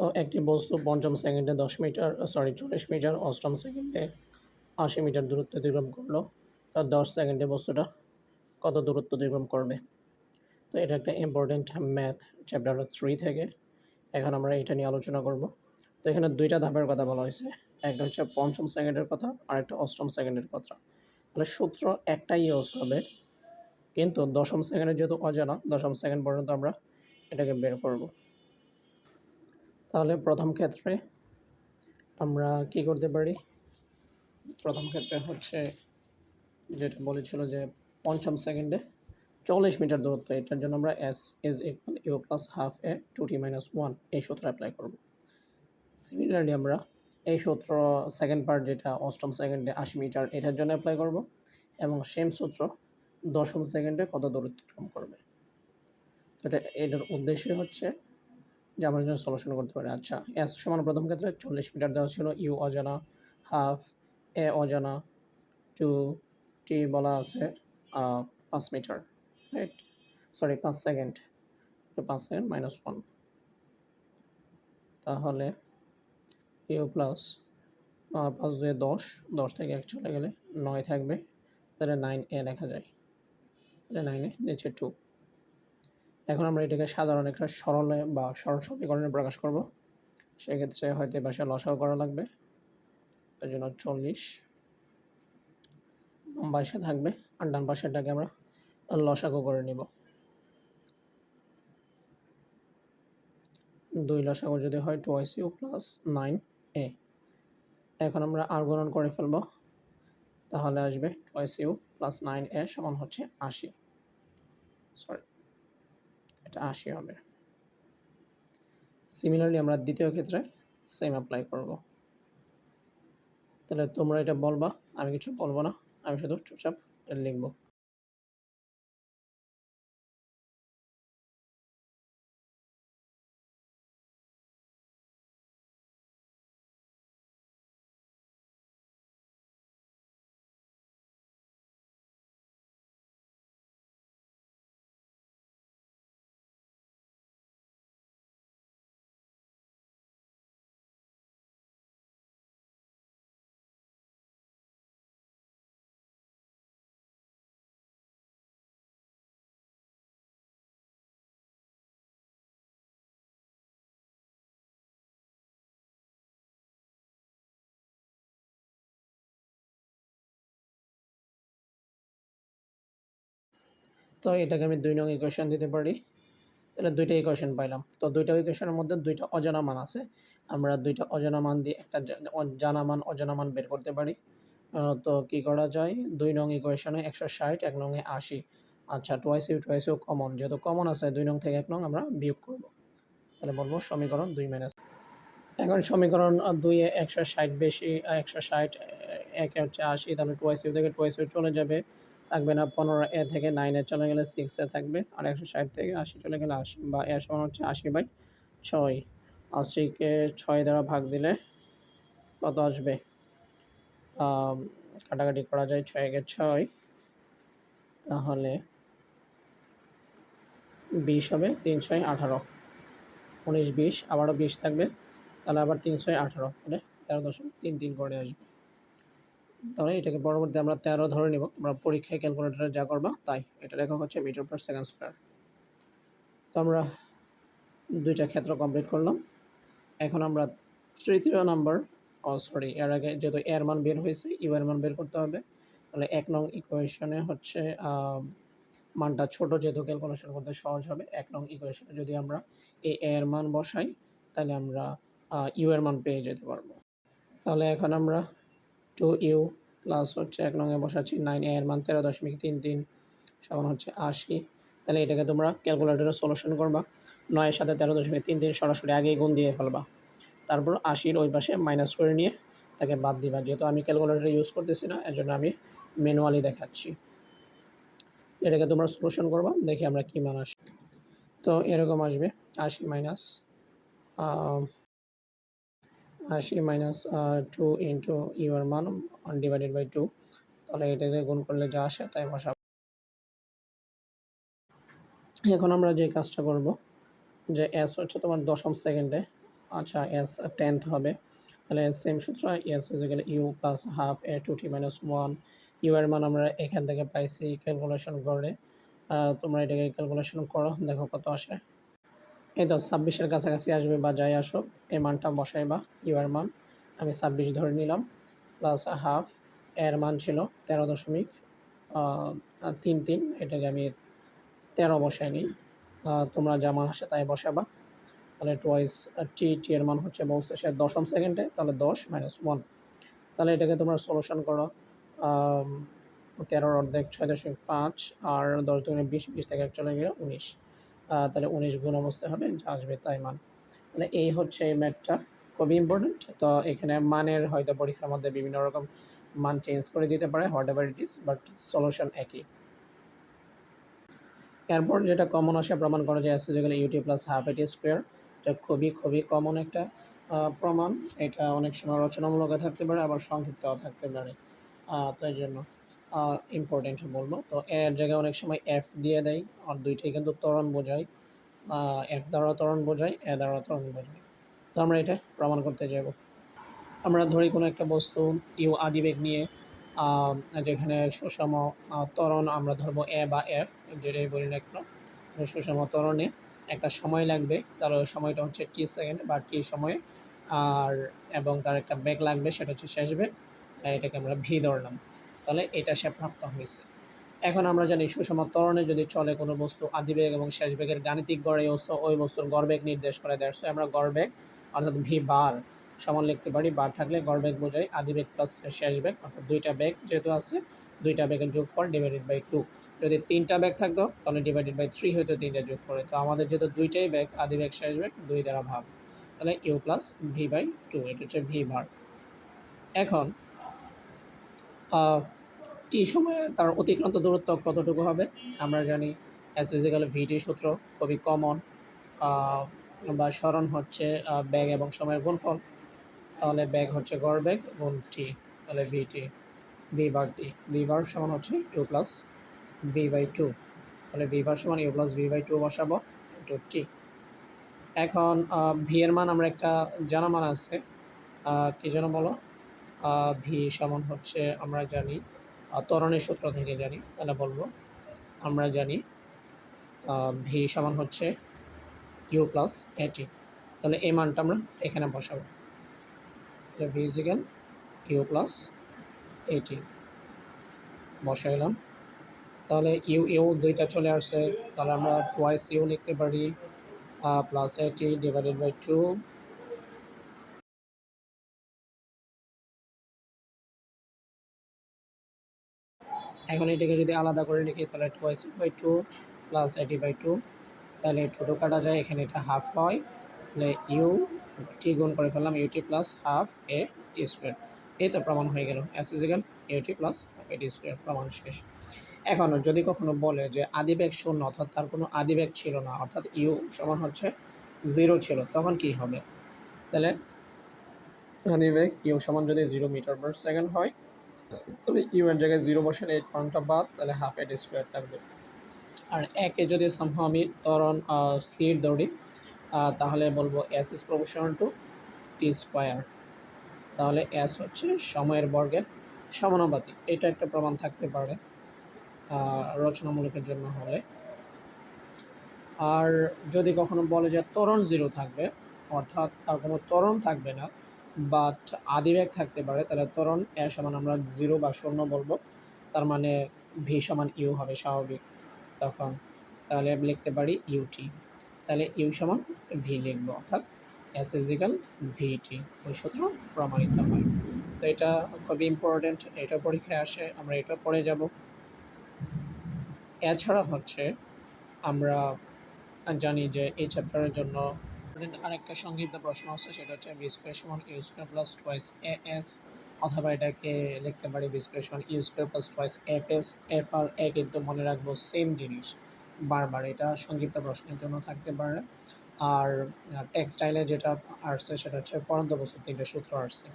তো একটি বস্তু পঞ্চম সেকেন্ডে দশ মিটার সরি চল্লিশ মিটার, অষ্টম সেকেন্ডে আশি মিটার দূরত্ব অতিক্রম করল। তার দশ সেকেন্ডে বস্তুটা কত দূরত্ব অতিক্রম করবে? তো এটা একটা ইম্পর্টেন্ট ম্যাথ চ্যাপ্টার থ্রি থেকে। এখন আমরা এটা নিয়ে আলোচনা করব। তো এখানে দুইটা ধাপের কথা বলা হয়েছে। একটা হচ্ছে পঞ্চম সেকেন্ডের কথা, আর একটা অষ্টম সেকেন্ডের কথা। তাহলে সূত্র একটাই ইউজ হবে। কিন্তু দশম সেকেন্ডে যেহেতু অজানা, দশম সেকেন্ড পর্যন্ত আমরা এটাকে বের করব। তাহলে প্রথম ক্ষেত্রে আমরা কি করতে পারি? প্রথম ক্ষেত্রে হচ্ছে যেটা বলেছিল যে পঞ্চম সেকেন্ডে চল্লিশ মিটার দূরত্ব, এটার জন্য আমরা s is equal u plus half a two t minus one এই সূত্র অ্যাপ্লাই করব। সিমিলারলি আমরা এই সূত্র সেকেন্ড পার্ট যেটা অষ্টম সেকেন্ডে আশি মিটার, এটার জন্য অ্যাপ্লাই করব এবং সেম সূত্র দশম সেকেন্ডে কত দূরত্ব অতিক্রম করবে। তো এটা, এটার উদ্দেশ্য হচ্ছে যে আমরা জন্য সলিউশন করতে পারি। আচ্ছা এস সমান প্রথম ক্ষেত্রে চল্লিশ মিটার দেওয়া ছিল। ইউ অজানা হাফ এ অজানা টু টি বলা আছে পাঁচ মিটার রাইট সরি পাঁচ সেকেন্ড পাঁচ সেকেন্ড মাইনাস ওয়ান তাহলে ইউ প্লাস পাঁচ দুয়ে দশ দশ থেকে এক চলে গেলে নয় থাকবে, তাহলে নাইন এ লেখা যায়। তাহলে নাইনে নিচে টু এখন আমরা এটাকে সাধারণ একটা সরলে বা সরল সমীকরণে প্রকাশ করব। সেক্ষেত্রে হয়তো এ লসাও করা লাগবে। তার জন্য চল্লিশ। পাশে থাকবে। আর ডান পাশেরটাকে আমরা লসাগু করে নিব। দুই লসাগু যদি হয় twice u plus nine a এখন আমরা আর গণন করে ফেলব। তাহলে আসবে twice u plus nine a সমান হচ্ছে আশি। সরি এটা আশি হবে। সিমিলারলি আমরা দ্বিতীয় ক্ষেত্রে সেম অ্যাপ্লাই করব। তাহলে তোমরা এটা বলবা, আমি কিছু বলব না, আমি শুধু চুপচাপ লিখব। তো এটাকে আমি দুই নং ইকুয়েশন দিতে পারি। তাহলে দুইটা ইকুয়েশন পাইলাম। তো দুইটা ইকুয়েশনের মধ্যে দুইটা অজানা মান আছে। আমরা দুইটা অজানা মান দিয়ে একটা জানা মান, অজানা মান বের করতে পারি। তো কি করা যায়? দুই নং ইকুয়েশনে একশো ষাট, এক নংয়ে আশি। আচ্ছা twice u twice u common যেহেতু কমন আছে, দুই নং থেকে এক নং আমরা বিয়োগ করব। তাহলে বলব সমীকরণ দুই মাইনাস এখন সমীকরণ দুইয়ে একশো ষাট বেশি, একশো ষাট এক হচ্ছে আশি, তাহলে টোয়াইস ইউ থেকে টোয়াইস ইউ চলে যাবে। থাকবে না, পনেরো এ থেকে নাইনে চলে গেলে সিক্সে থাকবে, আর একশো ষাট থেকে আশি চলে গেলে আশি বা এ সমান হচ্ছে আশি বাই ছয়। আশিকে ছয় দ্বারা ভাগ দিলে কত আসবে? কাটাকাটি করা যায় ছয় একে ছয়। তাহলে বিশ হবে, তিন ছয় আঠারো। উনিশ, বিশ, আবারও বিশ থাকবে, তাহলে আবার তিন ছয় আঠারো, তাহলে তেরো দশমিক তিন তিন করে আসবে। তাহলে এটাকে পরবর্তী আমরা তেরো ধরে নিব। আমরা পরীক্ষায় ক্যালকুলেটারে যা করবা, তাই এটা লেখা হচ্ছে মিটার পার সেকেন্ড স্কোয়ার তো আমরা দুইটা ক্ষেত্র কমপ্লিট করলাম। এখন আমরা তৃতীয় নাম্বার ও সরি এর আগে যেহেতু এর মান বের হয়েছে ইউ এর মান বের করতে হবে। তাহলে এক নং ইকুয়েশনে হচ্ছে মানটা ছোট যেহেতু ক্যালকুলেশন করতে সহজ হবে, এক নং ইকুয়েশনে যদি আমরা এই এর মান বসাই, তাহলে আমরা ইউ এর মান পেয়ে যেতে পারব। তাহলে এখন আমরা টু ইউ প্লাস হচ্ছে এক নঙে বসাচ্ছি নাইন এর মান তেরো দশমিক তিন তিন সমান হচ্ছে আশি। তাহলে এটাকে তোমরা ক্যালকুলেটরে সলিউশন করবা। নয়ের সাথে তেরো দশমিক তিন তিন সরাসরি আগেই গুণ দিয়ে ফেলবা। তারপর আশির ওই পাশে মাইনাস করে নিয়ে তাকে বাদ দিবা। যেহেতু আমি ক্যালকুলেটর ইউজ করতেছি না এর জন্য আমি ম্যানুয়ালি দেখাচ্ছি। এটাকে তোমরা সলিউশন করবা, দেখি আমরা কী মান আসি। তো এরকম আসবে, আশি মাইনাস আশি মাইনাস টু ইন্টু ইউর মান ডিভাইডেড বাই টু তাহলে এটাকে গুণ করলে যা আসে তাই বসাব এখন আমরা যে কাজটা করব, যে এস হচ্ছে তোমার দশম সেকেন্ডে আচ্ছা এস টেন্থ হবে, তাহলে সেম সূত্র s is equal u plus half a two t minus one u এর মান আমরা এখান থেকে পাইছি ক্যালকুলেশন করে তোমরা এটাকে ক্যালকুলেশন করো, দেখো কত আসে। এই তো ছাব্বিশের কাছাকাছি আসবে বা যাই আসো এই মানটা বসাই বা ইউ এর মান। আমি ছাব্বিশ ধরে নিলাম প্লাস হাফ এর মান ছিল তেরো দশমিক তিন তিন, এটাকে আমি তেরো বসাই নিই। তোমরা যা মান আসে তাই বসাবা। তাহলে টোয়াইস টি টি এর মান হচ্ছে সে দশম সেকেন্ডে তাহলে দশ মাইনাস ওয়ান তাহলে এটাকে তোমরা সলিউশন করো তেরোর অর্ধেক ছয় দশমিক পাঁচ, আর দশ দুগুণে বিশ বিশ থেকে এক চলে গেলে উনিশ। তাহলে উনিশ গুণ অবস্থায় হবে, যা আসবে তাই মান। তাহলে এই হচ্ছে এই ম্যাথটা, খুবই ইম্পর্টেন্ট তো এখানে মানের হয়তো পরীক্ষার মধ্যে বিভিন্ন রকম মান চেঞ্জ করে দিতে পারে whatever it is but solution একই। এরপর যেটা কমন আসে, প্রমাণ করা যায় এসে যেগুলো u t plus half a t square এটা খুবই খুবই কমন একটা প্রমাণ। এটা অনেক সময় রচনামূলক থাকতে পারে, আবার সংক্ষিপ্তও থাকতে পারে। তাই জন্য ইম্পর্টেন্ট বলব। তো এর জায়গায় অনেক সময় এফ দিয়ে দেয়, আর দুইটাই কিন্তু ত্বরণ বোঝায়। এফ দ্বারা ত্বরণ বোঝায় এ দ্বারা ত্বরণ বোঝায়। তো আমরা এটা প্রমাণ করতে যাব। আমরা ধরি কোনো একটা বস্তু, ইউ আদিবেগ নিয়ে যেখানে সুষম ত্বরণ আমরা ধরবো এ বা এফ যেটাই বলি না কেন সুষম ত্বরণে একটা সময় লাগবে। তার সময়টা হচ্ছে টি সেকেন্ড বা টি সময়ে, আর, এবং তার একটা বেগ লাগবে, সেটা হচ্ছে শেষ বেগ। এটাকে আমরা ভি ধরলাম। তাহলে এটা সে প্রাপ্ত হয়েছে। এখন আমরা জানি সুষম ত্বরণে যদি চলে কোনো বস্তু আদিবেগ এবং শেষ বেগের গাণিতিক গড়ে ওই বস্তুর গড়বেগ নির্দেশ করে। দেয় So আমরা গড়বেগ অর্থাৎ ভি বার সমান লিখতে পারি। বার থাকলে গড়বেগ বোঝাই আদিবেগ প্লাস শেষ বেগ অর্থাৎ দুইটা বেগ যেহেতু আছে, দুইটা বেগের যোগফল ডিভাইডেড বাই টু যদি তিনটা ব্যাগ থাকতো, তাহলে ডিভাইডেড বাই থ্রি হয়তো তিনটা যোগ করে। তো আমাদের যেহেতু দুইটাই ব্যাগ আদি ব্যাগ শেষ ব্যাগ দুই দ্বারা ভাগ, তাহলে u plus v by two এটা হচ্ছে ভি ভার এখন টি সময়ে তার অতিক্রান্ত দূরত্ব কতটুকু হবে? আমরা জানি এস ইজিক্যাল ভিটি সূত্র খুবই কমন বা স্মরণ হচ্ছে ব্যাগ এবং সময়ের গুণফল। তাহলে ব্যাগ হচ্ছে গড় ব্যাগ গুণ টি তাহলে ভিটি ভি বার টি ভি বার সমান হচ্ছে u plus v by two তাহলে ভি বার সমান u plus v by two বসাবো ইন্টু টি এখন ভি এর মান আমরা একটা জানা মান আছে কি যেন বলো? ভি সমান হচ্ছে আমরা জানি ত্বরণের সূত্র থেকে জানি, তাহলে বলব, আমরা জানি ভি সমান হচ্ছে ইউ প্লাস এটি তাহলে এই মানটা আমরা এখানে বসাবো। V is equal u plus a t বসাইলাম। তাহলে ইউ ইউ দুইটা চলে আসছে, তাহলে আমরা টোয়াইস ইউ লিখতে পারি প্লাস এটি ডিভাইডেড বাই টু এটাকে যদি আলাদা করে লিখি তাহলে twice by two plus a t by two তাহলে টোটো কাটা যায়, এখানে এটা হাফ হয়, তাহলে ইউ টি গুণ করে ফেললাম u t plus half a t square এই তো প্রমাণ হয়ে গেল s is is equal u t plus half a t square প্রমাণ শেষ। এখন যদি কখনো বলে যে আদিবেগ শূন্য, অর্থাৎ তার কোনো আদিবেগ ছিল না, অর্থাৎ ইউ সমান হচ্ছে জিরো ছিল, তখন কি হবে? তাহলে আদিবেগ ইউ সমান যদি জিরো মিটার পার সেকেন্ড হয় তবে ইউ এর জায়গায় জিরো বসালে এইট পয়েন্টটা বাদ, তাহলে হাফ এট স্কোয়ার থাকবে। আর একে যদি আমি তরণ দৌড়ি তাহলে বলব এস টু টি স্কোয়ার তাহলে এস হচ্ছে সময়ের বর্গের এটা একটা প্রমাণ থাকতে পারে রচনামূলকের জন্য হলে। আর যদি কখনো বলে যে ত্বরণ জিরো থাকবে, অর্থাৎ তার কোনো ত্বরণ থাকবে না বাট আদিবেগ থাকতে পারে, তাহলে ত্বরণ এ সমান আমরা জিরো বা শূন্য বলব। তার মানে ভি সমান ইউ হবে স্বাভাবিক তখন। তাহলে আমি লিখতে পারি ইউটি তাহলে ইউ সমান ভি লিখব, অর্থাৎ এস ইজিক্যাল ভিটি ওই সূত্র প্রমাণিত হয়। তো এটা খুবই ইম্পর্টেন্ট এটা পরীক্ষায় আসে, আমরা এটা পড়ে যাব। এছাড়া হচ্ছে আমরা জানি যে এই চ্যাপ্টারের জন্য আরেকটা সংক্ষিপ্ত প্রশ্ন আছে, সেটা হচ্ছে বি স্কোয়ার সমান u square plus twice a s অথবা এটাকে লিখতে পারি বি স্কোয়ার সমান u square plus twice f s f আর এ কিন্তু মনে রাখব সেম জিনিস, বারবার, এটা সংক্ষিপ্ত প্রশ্নের জন্য থাকতে পারে। আর টেক্সটাইলে যেটা আসছে, সেটা হচ্ছে পরন্ত বস্তু তিনটে সূত্র আসছে।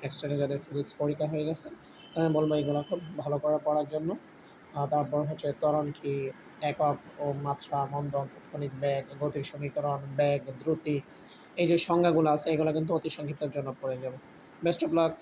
টেক্সটাইলে যাদের ফিজিক্স পরীক্ষা হয়ে গেছে আমি বলব এগুলো খুব ভালো করে পড়ার জন্য। তারপর হচ্ছে ত্বরণ কি একক ও মাত্রা মন্দন তাৎক্ষণিক ব্যাগ গতির সমীকরণ, বেগ, দ্রুতি, এই যে সংজ্ঞাগুলো আছে, এগুলো কিন্তু অতি সংক্ষিপ্তের জন্য পড়ে যাবে। Best of luck